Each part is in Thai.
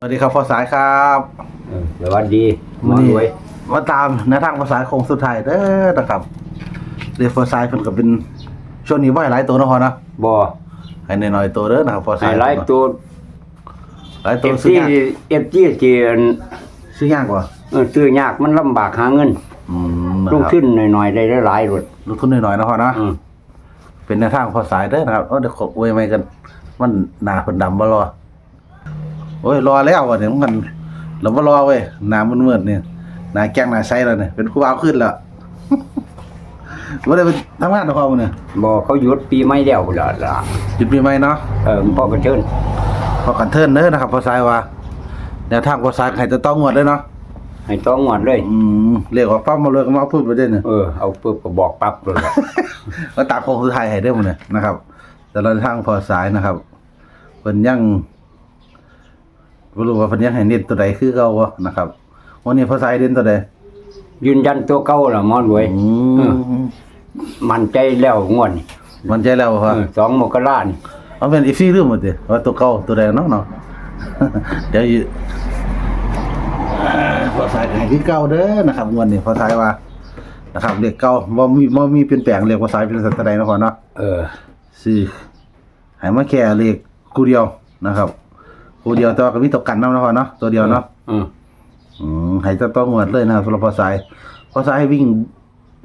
สวัสดีครับพ่อสายครับเออสวัสดีหมวัอนนี้รวยมาตามแนวทางพ่อสายโคงสุดท้ายเด้อนะครับเรียกพ่อสายเพิ่นก็เป็นช่วงนี้บ่ให้หลายตัวเนาะพ่อนะบ่ให้น้อยๆตัวเด้อนะครับพ่อไฮสายไลท์ตัวหลายเอตัวฟซื้ซีอยากเอฟซีเกียนซื้อยากกว่าเออซื้อยากมันลำบากหาเงินอืมนะลงครับขึ้นหน่อยๆได้หลายๆรถลงทุนหน่อยๆนะพ่อนะอืมเป็นแนวทางพ่อสายเด้อนะครับเออเดี๋ยวขออวยไม่กัน มันหน้าเพิ่นดำบ่รอ โอ้ยรอแล้วว่ะเนี่ยมันเราบ่รอเว้ยหน้ามืดๆเนี่ยหน้าแก้งหน้าใสแล้วเนี่ยเป็นผู้บ่าวขึ้นแล้วบ่ได้ไปทำงานกับพ่อมื้อเนี่ยบ่เขาหยุดปีใหม่แล้วพุ่นล่ะล่ะหยุดปีใหม่เนาะเออพ่อกระเชิญพอกันเทิร์นเด้อนะครับพอสายว่าแนวทางพอสายใครจะต้องงวดเลยเนาะให้ต้องงวดเลย อืมเรียกว่าปั๊มมาเลยก็มาพูดไปได้เนี่ยเออเอาปึ๊บก็บอกปั๊บเลยล่ะแล้วตามโคงสุดท้ายให้ได้หมดเนี่ยนะครับ แต่เราทางพอสายนะครับเพิ่นยัง บ่รู้ว่าเพิ่นยังให้เน้นตัวใดคือเก่าวะนะครับวันนี้พอสายเด่นตัวใดยืนยันตัวเก่าล่ะหมอนรวยอืเอมมั่นใจแล้วงวดนี่มันใจแล้วเอว่าอสองมกรานี่เอาเป็นอีซี่ลืมหมดติว่าตัวเก่าตัวใดเนาะเนาะ เดี๋ยวอยู่อ่าพอสายให้คือเก่าเด้อนะครับงวดนี้พอสายว่า นะครับเลขเก่าบ่มีบ่มีเปลี่ยนแปลงเลขภาษาเป็นสัตว์ใดเนาะพ่อเนาะ เออสิให้มาแค่เลขคู่เดียวนะครับ คู่เดียวแต่ว่าก็มีตกกันนำเนาะพ่อเนาะตัวเดียวเนาะอืมอืมให้จะต้องหวดเลยนะครับสำหรับภาษาภาษาให้วิ่ง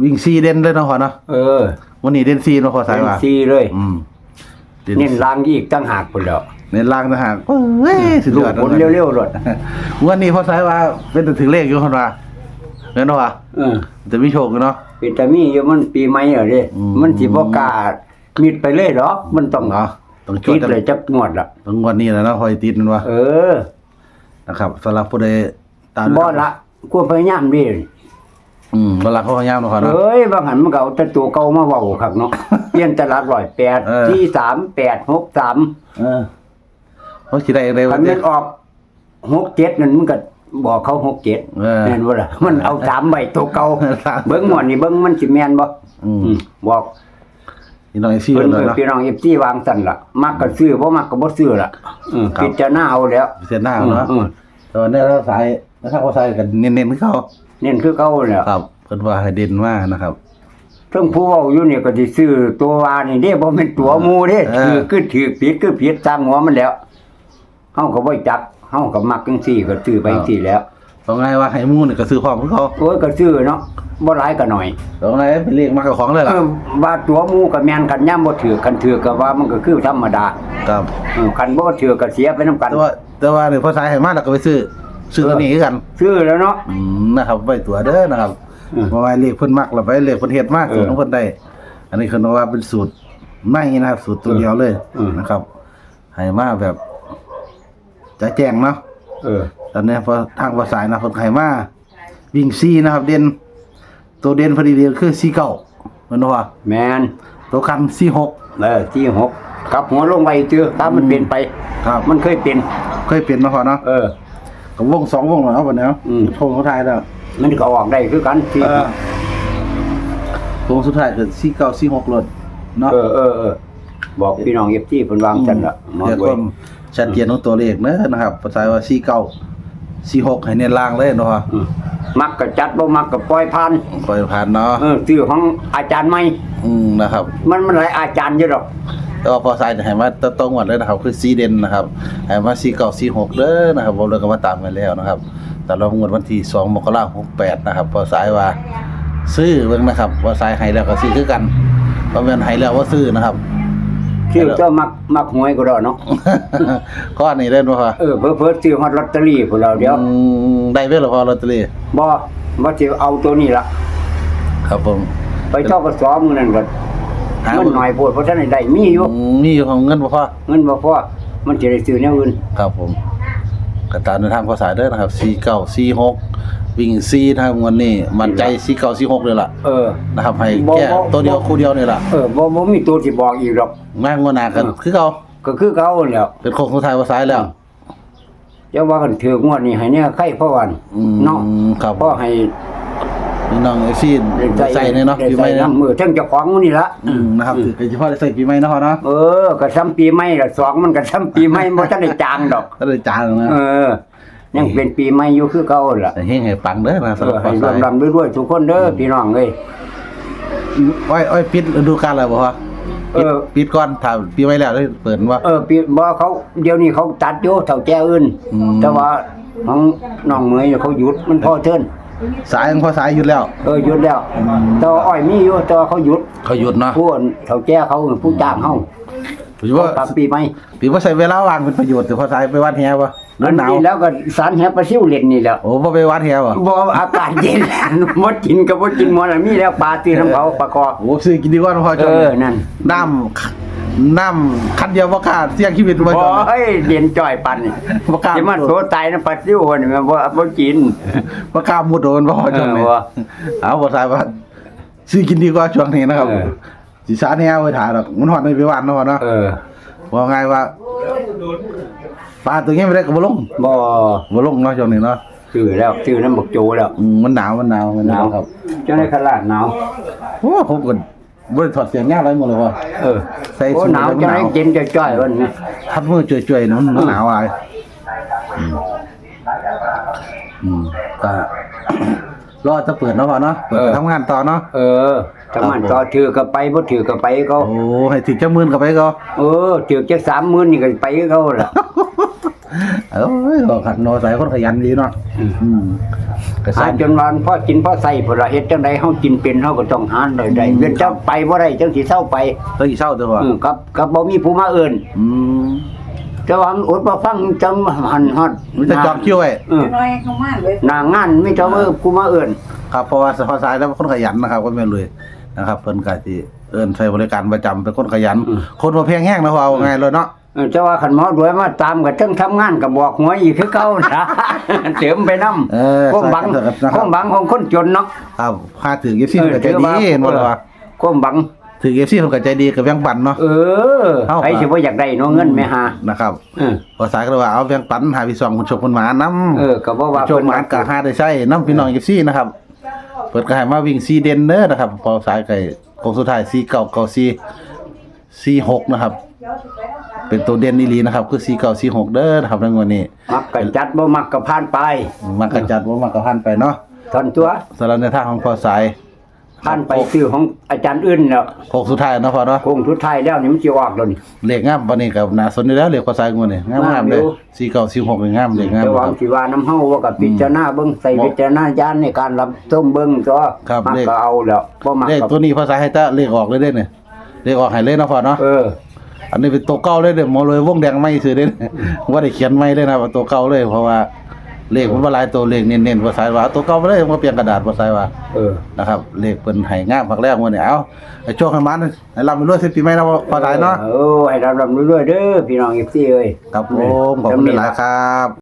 วิ่งซีเด่นเลยเนาะพ่อเนาะเออวันนี้เด่นซีเนาะภาษาเป็นว่าซีเลย อืมเด่นเน้นล้างอีกตั้งหากพุ่นแล้วเน้นล่างนะฮะเฮ้ยสุดลูยกอดผลเร็วๆรถๆวันนี้ภาษาว่าเป็นตัวถึงเลขอยู่คนว่าเนาะว่าเออจะมีโชคอยู่เนาะ เป็นตามีอยู่มันปีใหม่เหรอเด้อืม มันสิบ่กล้ามิดไปเลยหรอกมันต้อง เนาะ ต้องจคิดดเลยจักงวดละต้องงวดนี้แหละเนาะคอยติดมันว่าเออ นะครับสำหรับผู้ใดตามบ่ละควรพยายามดิอืมเวลาเขาพยายามเนาะครับเนาะเอ้ยบางหันมันก็เอาแต่ตัวเก่ามาเว้าคักเนาะ เปลี่ยนแต่ละร้อยแปดเออ ที่สามแปดหกสามเออเขาสิได้อะไรคัวะนเนี่มัยนออกหกเจ็ดนั่นมันก็บอกเขาหกเจ็ดเออแม่นบ่ล่ะมันเอาสามใบตัวเก่าสามเบิ่งหมดนี่เบิ่งมันสิแม่นบ่อืมอืมบอก นี่น้องซี่เพิ่นเลยเพิ่นเนาะ พี่น้อง FC วางสั่นล่ะ มักก็ซื้อบ่มักก็บ่ซื้อล่ะอืมครับ พิจารณาเอาแล้วเสียหน้าเนาะอืมตอนนี้เราสายนะครับว่าสายกันเน้นๆคือเขาเน้นคือเก่าแล้ว ครับเพิ่นว่าให้เด่นมากนะครับ เพิ่งผู้เว้าอยู่นี่ก็สิซื้อตัววานี่เด้บ่แม่นตัวหมู่เด้เออคือคือถือผิดคือผิดสร้างหัวมันแล้วเฮาก็บ่จักเฮาก็มักจังซี่ก็ซื้อไปจังซี่แล้ว ตรงไงว่าให้หมู่นี่ก็ซื้อของคือเขาโอ้ยก็ซื้อเนาะบ่หลายก็หน่อยตรงไงเป็นเลขมากกับของเลยเอล่ะอว่าตัวหมู่ก็แม่นกันย่ํบ่ถือกันถือก็ว่ามันก็คือธรรมดาครับ เออคันบ่ถือก็เสียไปนํกัน แต่ว่าแต่ว่าเนี่ยพอสายให้มาแล้วก็ไปซื้อซื้อตัวนี้คือกัน ซื้อแล้วเนาะ อืมนะครับไปตัวเด้อนะครับอืม เพราะว่าเลขเพิ่นมักแล้วไปเลขเพิ่นเฮ็ดมากเออสูตรของเพิ่นได้ อันนี้คือว่าเป็นสูตรไม่นะครับสูตรตัวเดียวเลยเออ นะครับให้มาแบบจะแจ้งเนาะ เออตอนนี้พอทางภาษายนะเพิ่นให้มาวิ่งซีนะครับเด่นตัวเด่นพอดีเด่นคือซีเก้าแมันว่าแม่นตัวกันซีหกเออที่หกกลับหัวลงไปเตือถ้ามันเป็นไปครับ มันเคยเป็นเคยเปลี่ยนมาพอเนาะเออกับวงสองวงแล้ววันนี้อืมโชงเขาทายแล้วมันก็ออกได้คือกันที่เออวงสุดท้ายคือซีเก้าซีหกรถเนาะเออเออเออบอกพี่น้องเอฟซีเพิ่นวางจันละนอนเรียกไว้ว่า ชัดเจนของตัวเลขเนอะนะครับภาษาว่าซีเก้าซีหกให้เน้นล่างเลยเนาะอืมมักก็จัดบ่มักก็ปล่อยผ่านปล่อยผ่านเนาะเออชื่อของอาจารย์ใหม่อืมนะครับมันมันหลายอาจารย์อยู่ดอกแล้วก็พอสายจะให้มาตต้องหมดเลยนะครับ คือซีเด่นนะครับให้มาซีเก้าซีหกเด้อนะครับผมเลยก็มาตามกันแล้วนะครับ แต่เรางวดวันที่สองมกราคมหกแปดนะครับพอสายว่าซื้อเบิ่งนะครับว่าสายให้แล้วก็ซื้อคือกันเพราะแม่นให้แล้วว่าซื้อนะครับ ชื่อเจ้ามักมักหวยก็ได้เนาะข้อนี้เล่นบ่พอเออเพิ่นๆซื้อฮอดลอตเตอรี่พุ่นแล้วเดี๋ยวอืมได้เว้ยเหรอพอลอตเตอรี่บ่บ่สิเอาตัวนี้ล่ะ ครับผมไปเท่ากับซ้อมมื้อนั้นก็หาเงินหน่อยโพดเพราะฉะนั้นได้มีอยู่อืมมีอยู่ของเงินบ่พอเงินบ่พอมันสิได้ซื้อแนวอื่น ครับผมก็ตามในทางภาษาเด้อนะครับ49 46 วิ่ง4ทางวันนี้ มั่นใจ49 46เลยล่ะเออ นะครับให้บ่แค่บ่ ตัวเดียวคู่เดียวนี่ล่ะเออบ่บ่มีตัวที่บอกอีกหรอกมากงวดหน้ากันเออคือเก่าก็คือเขาแหล้วเป็นโค้งสุดท้ายภาษาแล้ว จะว่ากันถือกงวดนี้ให้เนี่ยใครเพราะวันอืมเนาะครับเพราะให้พี่น้องเอฟซีใส่เนี่ยเนาะปีใหม่ได้เนาะน้ำมือเทั้งเจ้าของนี่ละอืมนะครับถือเฉพาะได้ใส่ปีใหม่เนาะเนาะเออก็ซ้ำปีใหม่ละสองมันก็ซ้ำปีใหม่บ่ทันได้จางดอก ก็เลยจานนะเออ ยังเป็นปีใหม่อยู่คือเก่าล่ะแต่เฮงให้ปังเด้อนะเอสำหรับอให้ฟ้าสายรำๆด้วยๆทุกคนเด้อพี่น้องเอ้ยอ้อยอ้อยปิดฤดูกาลแล้วบ่ฮะเออปิดก่อนถ้าปีใหม่แล้วได้เปิดว่าเออปีบ่เขาเดี๋ยวนี้เขาตัดอยู่เท่าแก่อื่นอืมแต่ว่าของน้องเหมยเขาหยุดมันพอเทินสายยังพอสายหยุดแล้ว เออหยุดแล้วแต่ว่าอ้อยมีอยู่แต่ว่าเขาหยุด เขาหยุดเนาะผู้เท่าแก่เขาผู้จ้างเฮา ถือว่าปรับปีใหม่ถือว่าใช้เวลาว่างเป็นประโยชน์แต่พอสายไปวัดแฮวบ่ร้อนหนาวอัแล้วก็สารแฮปลาซิวเล่นนี่แหล้วโอ้บ่ไปวัดแฮวบ่บ่อากาศเย็นหมดกินก็บ่กินหมดแล้วมีแล้วปลาตีน้ำเขาปลาคอโอ้ซื้อกินดีกว่าพอเอจนอนั่นน้ำน้ำคันเดียวบ่กล้าเสี่ยงชีวิตบ่บ่จนเฮ้ยเรียนจ่อยปันนี่บ่กล้าสิมาโสตายน้ำปลาซิวนี่มันบ่บ่กินบ่กล้ามุดโดนบ่พอจนเออเลยว่ะเอาบ่สายว่าซื้อกินดีกว่าช่วงนี้นะครับเออ สิสารแฮวไว้ถ่าดอกมันฮอดในไปวันเนาะเนาะเออว่าไงว่าปลาตัวนี้ไม่ได้กับบ่ลงบ่บ่ลงเนาะช่วงนี้เนาะซื้อแล้วซื้อน้ำบักโจแล้วอืมมันหนาวมันหนาวมันหนาวครับจังได๋ขนาดหนาวโอ้ผมก็บ่ได้ถอดเสียงยากอะไรหมดเลยว่ะเออใส่โอ้สูทหนาวแล้วมันจังหได๋นาวเย็นจ่อยๆวันนี้ทัดมือจ่วยๆเนาะมันหนาวอะไรอืมอืมก็รอจะเปิดเนาะพ่อเนาะเปิดไปทำงานต่อเนาะเออ ถ้ามันต่อถือก็ไปบ่ถือก็ไปเขา โอ้ให้ถึงจะหมื่นก็ไปก็เออถือจัก30,000นี่ก็ไปเขาล่ะ เอ้ยก็ขัดโนใส่คนขยันดีเนาะอืมก็หาใส่จนวันพ่อกินพ่อใส่พุ่นละเฮ็ดจังไดเฮากินเป็นเฮาก็ต้องหาได้ได้เว้นจังไปบ่ได้จังสิเศร้าไปต้องอีเศร้าตัวพ่อเออกับกับบ่มีผู้มาเอิ้นอืมแต่ว่ามันอดบ่ฟังจังหันฮอดมันจะจองคิวไว้เออน้อยเข้ามาเลยหน้างานมีแต่ว่าผู้มาเอิ้นครับเพราะว่าสภาษายแล้วเป็นคนขยันนะครับก็แม่นเลย นะครับเพิ่นก็สิเอิ้นใช้บริการประจำเป็นคนขยัน คนบ่เพียงแห้งนะพ่อเอาไงเลยเนาะ เออแต่ว่าคันหมอรวยมาตามก็จังทำงานก็บอกหัวอีกคือเก่านะ เสริมไปนำเออความบังใส่กันเถอะนะคครับวามบังของคนจนเนาะ ครับพาถือ FC เพิ่นก็ใจดีเห็นบ่ล่ะว่าความบัง ถือ FC เพิ่นก็ใจดีกับแบงค์ปันเนาะ เออเอาใครสิบ่อยากได้เนาะเงินแม่หานะครับเออภาษายก็เลยว่าเอาแบงค์ปันหาพี่สองคนชมคนหมานำเออก็บ่ว่าโชคหมานก็หาได้ใช้นํพี่น้อง FC นะครับ เพิ่นก็ให้มาวิ่ง4เด่นเด้อนะครับพอสายไก่โค้งสุดท้าย4 9 9 4 4 6นะครับ เป็นตัวเด่นอีหลีนะครับ คือ4 9 4 6เด้อนะครับในงวดนี้ มักก็จัดบ่มักก็ผ่านไป มันกระจัดว่ามันก็พันไปเนาะทอนตัว สำหรับในทางของพอสาย ผ่านไปซื้อของอาจารย์อื่นแล้วโคกสุดท้ายเนาะพอเนาะคงสุดท้ายแล้วนี่มันสิออกแล้วนี่เลขงามวันนี้กับนาสนอยู่แล้วเลขพอสายงวดนี่งามงามเลยงามอยู่ สี่เก้าสี่หกงามเลขงามแต่คว่ารับ สิว่าน้ำเฮาว่ากับพิจารณาเบิ่งใส่พิจารณาญาณในการรับชมเบิ่งตัวครับมักเลข ก็เอาแล้วบ่มักเลขก็ตัวนี้พอสายให้ตะเลขออกเลยเด้เนี่ยเลขออกให้เลยเนาะพอเนาะ เออ อันนี้เป็นตัวเก่าเลยเด้อหมอเลยวงแดงไม่ซื้อเด้เนี่ยว่าได้เขียนไม่เลยนะว่าตัวเก่าเลยเพราะว่า เลขมันบ่หลายตัวเลขเน้นๆพอสายว่าเอาตัวเก่าไปเลยมันเปลี่ยนกระดาษพอสายว่าเออ นะครับเลขเพิ่นให้งามพักแรกมื้อนี้เอาไอ้โชคให้มันให้รับไปรวยสิปีใหม่นะพอสายเนาะเออให้รับรับรวยๆเด้อพี่น้อง FC เอ้ย ครับผมขอบคุณหลายๆครับ